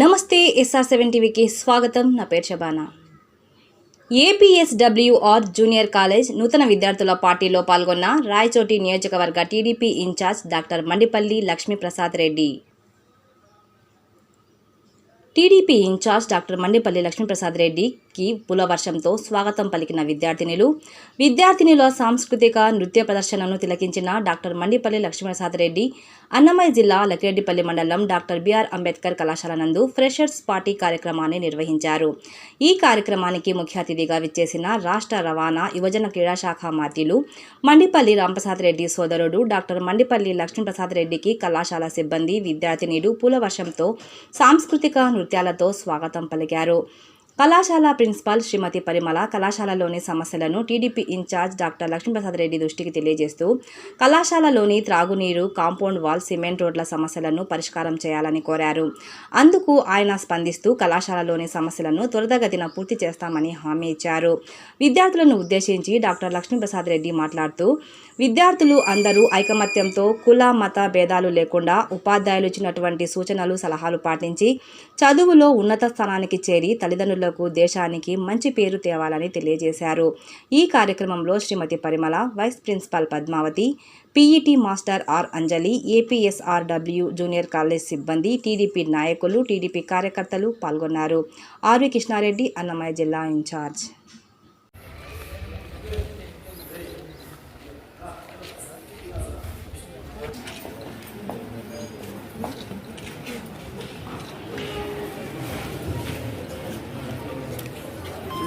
నమస్తే SR seven టీవీకి స్వాగతం. నా పేరు షబానా ఏపీఎస్డబ్ల్యూఆర్ జూనియర్ కాలేజ్ నూతన విద్యార్థుల పార్టీలో పాల్గొన్న రాయచోటి నియోజకవర్గ TDP in charge doctor Mandipalli Lakshmiprasad Reddy. TDP in charge doctor Mandipalli Lakshmiprasad రెడ్డికి పులవర్షంతో స్వాగతం పలికిన విద్యార్థినులు. విద్యార్థినుల సాంస్కృతిక నృత్య ప్రదర్శనను తిలకించిన డాక్టర్ మండిపల్లి లక్ష్మీప్రసాద్ రెడ్డి అన్నమయ్య జిల్లా లకిరెడ్డిపల్లి మండలం డాక్టర్ బిఆర్ అంబేద్కర్ కళాశాల నందు ఫ్రెషర్స్ పార్టీ కార్యక్రమాన్ని నిర్వహించారు. ఈ కార్యక్రమానికి ముఖ్య అతిథిగా విచ్చేసిన రాష్ట్ర రవాణా యువజన క్రీడా శాఖ మాత్యులు మండిపల్లి రాంప్రసాద్ రెడ్డి సోదరుడు డాక్టర్ మండిపల్లి లక్ష్మీప్రసాద్ రెడ్డికి కళాశాల సిబ్బంది విద్యార్థినులు పూలవర్షంతో సాంస్కృతిక నృత్యాలతో స్వాగతం పలికారు. కళాశాల ప్రిన్సిపాల్ శ్రీమతి పరిమళ కళాశాలలోని సమస్యలను TDP incharge doctor Lakshmiprasad Reddy దృష్టికి తెలియజేస్తూ కళాశాలలోని త్రాగునీరు కాంపౌండ్ వాల్ సిమెంట్ రోడ్ల సమస్యలను పరిష్కారం చేయాలని కోరారు. అందుకు ఆయన స్పందిస్తూ కళాశాలలోని సమస్యలను త్వరితగతిన పూర్తి చేస్తామని హామీ ఇచ్చారు. విద్యార్థులను ఉద్దేశించి డాక్టర్ లక్ష్మీప్రసాద్ రెడ్డి మాట్లాడుతూ విద్యార్థులు అందరూ ఐకమత్యంతో కుల మత భేదాలు లేకుండా ఉపాధ్యాయులు ఇచ్చినటువంటి సూచనలు సలహాలు పాటించి చదువులో ఉన్నత స్థానానికి చేరి రైతులకు దేశానికి మంచి పేరు తేవాలని తెలియజేశారు. ఈ కార్యక్రమంలో Shrimati Parimala vice principal Padmavathi PET master R Anjali APSRW junior college సిబ్బంది టీడీపీ నాయకులు టీడీపీ కార్యకర్తలు పాల్గొన్నారు. ఆర్వి కృష్ణారెడ్డి అన్నమయ్య జిల్లా ఇన్ఛార్జ్.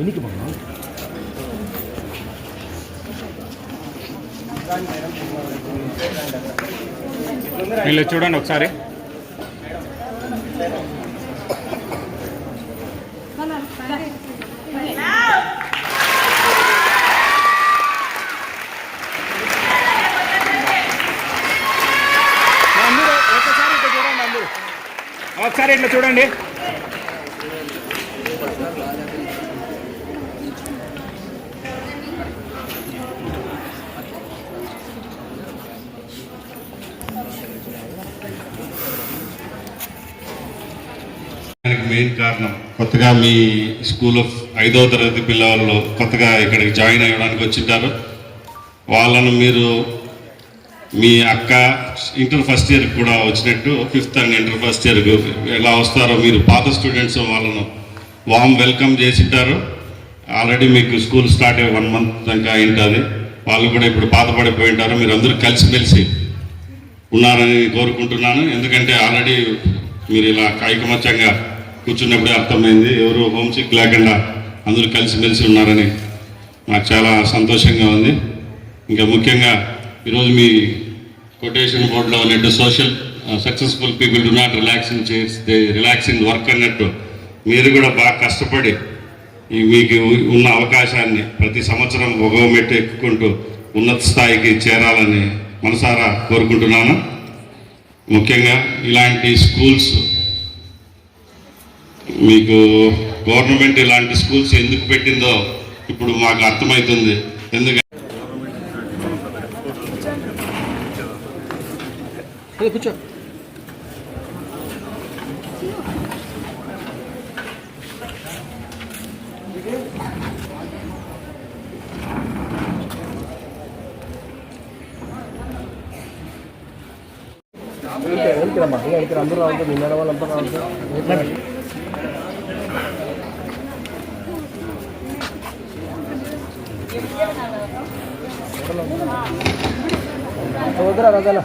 ఎన్నికి పోనా? వీళ్ళు చూడండి ఒకసారి. ఒకసారి ఇట్లా చూడండి. దానికి మెయిన్ కారణం కొత్తగా మీ స్కూల్ ఆఫ్ ఐదవ తరగతి పిల్లలు కొత్తగా ఇక్కడికి జాయిన్ అవ్వడానికి వచ్చింటారు. వాళ్ళను మీరు మీ అక్క ఇంటర్ ఫస్ట్ ఇయర్ కూడా వచ్చినట్టు fifth and inter first year ఎలా వస్తారో మీరు పాత స్టూడెంట్స్ వాళ్ళను వామ్ వెల్కమ్ చేసింటారు. ఆల్రెడీ మీకు స్కూల్ స్టార్ట్ అయ్యి వన్ మంత్ దాకా అయింటుంది. వాళ్ళు కూడా ఇప్పుడు పాతపడిపోయి ఉంటారు. మీరు అందరూ కలిసిమెలిసి ఉన్నారని కోరుకుంటున్నాను. ఎందుకంటే ఆల్రెడీ మీరు ఇలా ఐకమత్యంగా కూర్చున్నప్పుడే అర్థమైంది. ఎవరు హోమ్ సిక్ లేకుండా అందరూ కలిసిమెలిసి ఉన్నారని నాకు చాలా సంతోషంగా ఉంది. ఇంకా ముఖ్యంగా ఈరోజు మీ కొటేషన్ బోర్డులో ఉన్నట్టు social successful people do not relaxing chairs they work అన్నట్టు మీరు కూడా బాగా కష్టపడి మీకు ఉన్న అవకాశాన్ని ప్రతి సంవత్సరం ఒక మెట్టు ఎక్కుకుంటూ ఉన్నత స్థాయికి చేరాలని మనసారా కోరుకుంటున్నాను. ముఖ్యంగా ఇలాంటి స్కూల్స్ మీకు గవర్నమెంట్ ఇలాంటి స్కూల్స్ ఎందుకు పెట్టిందో ఇప్పుడు మాకు అర్థమవుతుంది. ఎందుకంటే కూర్చో. వెళ్తారమ్మా ఇంకా ఇక్కడ అందరూ రావద్దు నిన్న వాళ్ళంతా రావద్దు వద్దురా రజాల.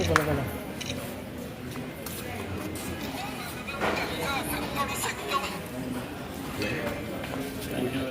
కొలగల